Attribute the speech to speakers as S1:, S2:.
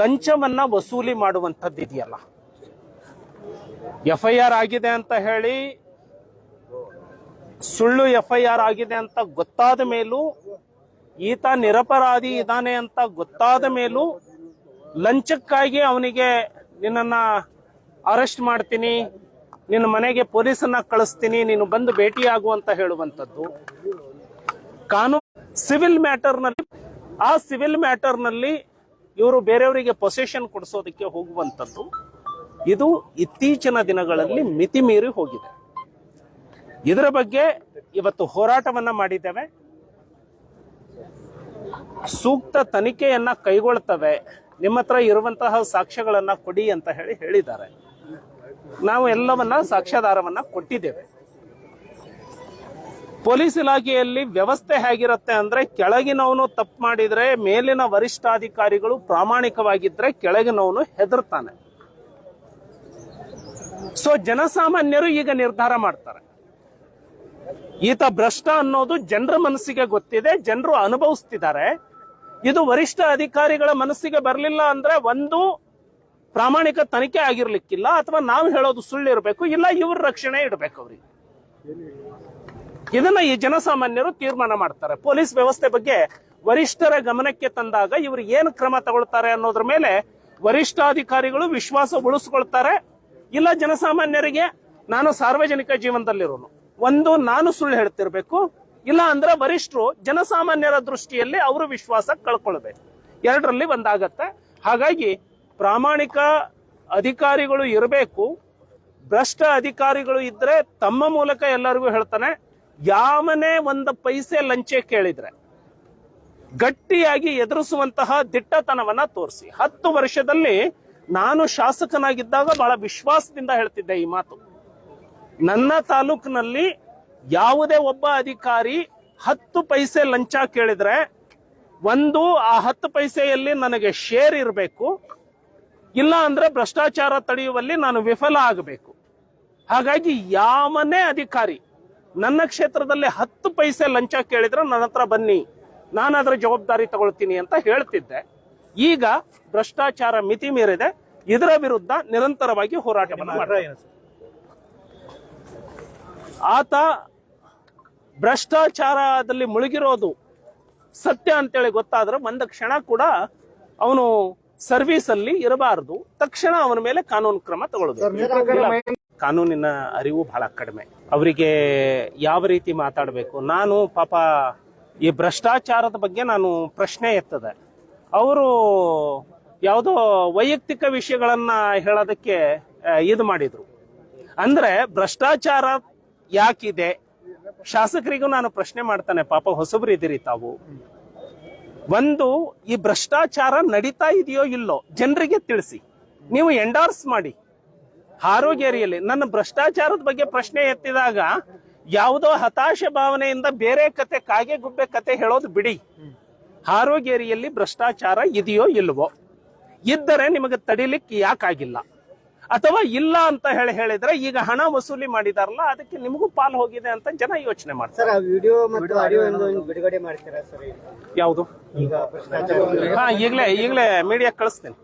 S1: ಲಂಚವನ್ನ ವಸೂಲಿ ಮಾಡುವಂಥದ್ದು ಇದೆಯಲ್ಲ. ಎಫ್ ಐ ಆರ್ ಆಗಿದೆ ಅಂತ ಹೇಳಿ, ಸುಳ್ಳು ಎಫ್ ಐ ಆರ್ ಆಗಿದೆ ಅಂತ ಗೊತ್ತಾದ ಮೇಲೂ, ಈತ ನಿರಪರಾಧಿ ಇದ್ದಾನೆ ಅಂತ ಗೊತ್ತಾದ ಮೇಲೂ ಲಂಚಕ್ಕಾಗಿ ಅವನಿಗೆ, ನಿನ್ನನ್ನು ಅರೆಸ್ಟ್ ಮಾಡ್ತೀನಿ, ನಿನ್ನ ಮನೆಗೆ ಪೊಲೀಸನ್ನ ಕಳಿಸ್ತೀನಿ, ನೀನು ಬಂದು ಭೇಟಿಯಾಗು ಅಂತ ಹೇಳುವಂಥದ್ದು. ಕಾನೂನು ಸಿವಿಲ್ ಮ್ಯಾಟರ್ನಲ್ಲಿ, ಆ ಸಿವಿಲ್ ಮ್ಯಾಟರ್ನಲ್ಲಿ ಇವರು ಬೇರೆಯವರಿಗೆ ಪೊಸೆಷನ್ ಕೊಡಿಸೋದಕ್ಕೆ ಹೋಗುವಂಥದ್ದು ಇದು ಇತ್ತೀಚಿನ ದಿನಗಳಲ್ಲಿ ಮಿತಿ ಮೀರಿ ಹೋಗಿದೆ. ಇದರ ಬಗ್ಗೆ ಇವತ್ತು ಹೋರಾಟವನ್ನ ಮಾಡಿದ್ದೇವೆ. ಸೂಕ್ತ ತನಿಖೆಯನ್ನ ಕೈಗೊಳ್ತವೆ. ನಿಮ್ಮ ಹತ್ರ ಇರುವಂತಹ ಸಾಕ್ಷ್ಯಗಳನ್ನ ಕೊಡಿ ಅಂತ ಹೇಳಿ ಹೇಳಿದ್ದಾರೆ. ನಾವು ಎಲ್ಲವನ್ನ ಸಾಕ್ಷ್ಯಾಧಾರವನ್ನ ಕೊಟ್ಟಿದ್ದೇವೆ. ಪೊಲೀಸ್ ಇಲಾಖೆಯಲ್ಲಿ ವ್ಯವಸ್ಥೆ ಹೇಗಿರುತ್ತೆ ಅಂದ್ರೆ ಕೆಳಗಿನವನು ತಪ್ಪು ಮಾಡಿದ್ರೆ ಮೇಲಿನ ವರಿಷ್ಠಾಧಿಕಾರಿಗಳು ಪ್ರಾಮಾಣಿಕವಾಗಿದ್ರೆ ಕೆಳಗಿನವನು ಹೆದರ್ತಾನೆ. ಸೊ ಜನಸಾಮಾನ್ಯರು ಈಗ ನಿರ್ಧಾರ ಮಾಡ್ತಾರೆ. ಈತ ಭ್ರಷ್ಟ ಅನ್ನೋದು ಜನರ ಮನಸ್ಸಿಗೆ ಗೊತ್ತಿದೆ, ಜನರು ಅನುಭವಿಸ್ತಿದ್ದಾರೆ. ಇದು ವರಿಷ್ಠ ಅಧಿಕಾರಿಗಳ ಮನಸ್ಸಿಗೆ ಬರಲಿಲ್ಲ ಅಂದ್ರೆ ಒಂದು ಪ್ರಾಮಾಣಿಕ ತನಿಖೆ ಆಗಿರ್ಲಿಕ್ಕಿಲ್ಲ, ಅಥವಾ ನಾವು ಹೇಳೋದು ಸುಳ್ಳು ಇಲ್ಲ ಇವ್ರ ರಕ್ಷಣೆ ಇಡಬೇಕು ಅವ್ರಿಗೆ. ಇದನ್ನ ಈ ಜನಸಾಮಾನ್ಯರು ತೀರ್ಮಾನ ಮಾಡ್ತಾರೆ. ಪೊಲೀಸ್ ವ್ಯವಸ್ಥೆ ಬಗ್ಗೆ ವರಿಷ್ಠರ ಗಮನಕ್ಕೆ ತಂದಾಗ ಇವರು ಏನು ಕ್ರಮ ತಗೊಳ್ತಾರೆ ಅನ್ನೋದ್ರ ಮೇಲೆ ವರಿಷ್ಠಾಧಿಕಾರಿಗಳು ವಿಶ್ವಾಸ ಉಳಿಸ್ಕೊಳ್ತಾರೆ. ಇಲ್ಲ ಜನಸಾಮಾನ್ಯರಿಗೆ ನಾನು ಸಾರ್ವಜನಿಕ ಜೀವನದಲ್ಲಿರೋನು. ಒಂದು, ನಾನು ಸುಳ್ಳು ಹೇಳ್ತಿರ್ಬೇಕು. ಇಲ್ಲ ಅಂದ್ರೆ ವರಿಷ್ಠರು ಜನಸಾಮಾನ್ಯರ ದೃಷ್ಟಿಯಲ್ಲಿ ಅವರು ವಿಶ್ವಾಸ ಕಳ್ಕೊಳ್ಬೇಕು. ಎರಡರಲ್ಲಿ ಒಂದಾಗತ್ತೆ. ಹಾಗಾಗಿ ಪ್ರಾಮಾಣಿಕ ಅಧಿಕಾರಿಗಳು ಇರಬೇಕು. ಭ್ರಷ್ಟ ಅಧಿಕಾರಿಗಳು ಇದ್ರೆ ತಮ್ಮ ಮೂಲಕ ಎಲ್ಲರಿಗೂ ಹೇಳ್ತಾನೆ. ಯಾವನೇ ಒಂದು ಪೈಸೆ ಲಂಚ ಕೇಳಿದ್ರೆ ಗಟ್ಟಿಯಾಗಿ ಎದುರಿಸುವಂತಹ ದಿಟ್ಟತನವನ್ನ ತೋರಿಸಿ. ಹತ್ತು ವರ್ಷದಲ್ಲಿ ನಾನು ಶಾಸಕನಾಗಿದ್ದಾಗ ಬಹಳ ವಿಶ್ವಾಸದಿಂದ ಹೇಳ್ತಿದ್ದೆ ಈ ಮಾತು. ನನ್ನ ತಾಲೂಕಿನಲ್ಲಿ ಯಾವುದೇ ಒಬ್ಬ ಅಧಿಕಾರಿ ಹತ್ತು ಪೈಸೆ ಲಂಚ ಕೇಳಿದ್ರೆ ಒಂದು, ಆ ಹತ್ತು ಪೈಸೆಯಲ್ಲಿ ನನಗೆ ಶೇರ್ ಇರಬೇಕು. ಇಲ್ಲ ಅಂದ್ರೆ ಭ್ರಷ್ಟಾಚಾರ ತಡೆಯುವಲ್ಲಿ ನಾನು ವಿಫಲ ಆಗಬೇಕು. ಹಾಗಾಗಿ ಯಾವನೇ ಅಧಿಕಾರಿ ನನ್ನ ಕ್ಷೇತ್ರದಲ್ಲಿ ಹತ್ತು ಪೈಸೆ ಲಂಚ ಕೇಳಿದ್ರೆ ನನ್ನ ಹತ್ರ ಬನ್ನಿ ನಾನು ಅದರ ಜವಾಬ್ದಾರಿ ತಗೊಳ್ತೀನಿ ಅಂತ ಹೇಳ್ತಿದ್ದೆ. ಈಗ ಭ್ರಷ್ಟಾಚಾರ ಮಿತಿ ಮೀರಿದೆ. ಇದರ ವಿರುದ್ಧ ನಿರಂತರವಾಗಿ ಹೋರಾಟ. ಆತ ಭ್ರಷ್ಟಾಚಾರದಲ್ಲಿ ಮುಳುಗಿರೋದು ಸತ್ಯ ಅಂತೇಳಿ ಗೊತ್ತಾದ್ರೆ ಒಂದ ಕ್ಷಣ ಕೂಡ ಅವನು ಸರ್ವಿಸ್ ಅಲ್ಲಿ ಇರಬಾರದು. ತಕ್ಷಣ ಅವನ ಮೇಲೆ ಕಾನೂನು ಕ್ರಮ ತಗೊಳ್ಳೋದು. ಕಾನೂನಿನ ಅರಿವು ಬಹಳ ಕಡಿಮೆ. ಅವರಿಗೆ ಯಾವ ರೀತಿ ಮಾತಾಡಬೇಕು? ನಾನು ಪಾಪ ಈ ಭ್ರಷ್ಟಾಚಾರದ ಬಗ್ಗೆ ನಾನು ಪ್ರಶ್ನೆ ಎತ್ತದೆ. ಅವರು ಯಾವುದೋ ವೈಯಕ್ತಿಕ ವಿಷಯಗಳನ್ನ ಹೇಳೋದಕ್ಕೆ ಇದು ಮಾಡಿದ್ರು. ಅಂದ್ರೆ ಭ್ರಷ್ಟಾಚಾರ ಯಾಕಿದೆ? ಶಾಸಕರಿಗೂ ನಾನು ಪ್ರಶ್ನೆ ಮಾಡ್ತಾನೆ, ಪಾಪ ಹೊಸಬ್ರು ಇದ್ದೀರಿ ತಾವು. ಒಂದು, ಈ ಭ್ರಷ್ಟಾಚಾರ ನಡೀತಾ ಇದೆಯೋ ಇಲ್ಲೋ? ಜನರಿಗೆ ತಿಳಿಸಿ. ನೀವು ಎಂಡಾರ್ಸ್ ಮಾಡಿ. ಆರೋಗ್ಯರಿಯಲ್ಲಿ ನನ್ನ ಭ್ರಷ್ಟಾಚಾರದ ಬಗ್ಗೆ ಪ್ರಶ್ನೆ ಎತ್ತಿದಾಗ ಯಾವುದೋ ಹತಾಶೆ ಭಾವನೆಯಿಂದ ಬೇರೆ ಕತೆ ಕಾಗೆ ಗುಬ್ಬೆ ಕತೆ ಹೇಳೋದು ಬಿಡಿ. ಆರೋಗ್ಯರಿಯಲ್ಲಿ ಭ್ರಷ್ಟಾಚಾರ ಇದೆಯೋ ಇಲ್ವೋ? ಇದ್ದರೆ ನಿಮಗೆ ತಡಿಲಿಕ್ಕೆ ಯಾಕಾಗಿಲ್ಲ ಅಥವಾ ಇಲ್ಲ ಅಂತ ಹೇಳಿ ಹೇಳಿದ್ರೆ ಈಗ ಹಣ ವಸೂಲಿ ಮಾಡಿದಾರಲ್ಲ ಅದಕ್ಕೆ ನಿಮಗೂ ಪಾಲು ಹೋಗಿದೆ ಅಂತ ಜನ ಯೋಚನೆ ಮಾಡ್ತಾರೆ.
S2: ವಿಡಿಯೋ ಮತ್ತು ಆಡಿಯೋ ಬಿಡುಗಡೆ ಮಾಡ್ತೀರಾ ಸರ್?
S1: ಯಾವುದು? ಹಾ ಈಗಲೇ ಈಗಲೇ ಮೀಡಿಯಾ ಕಳಿಸ್ತೀನಿ.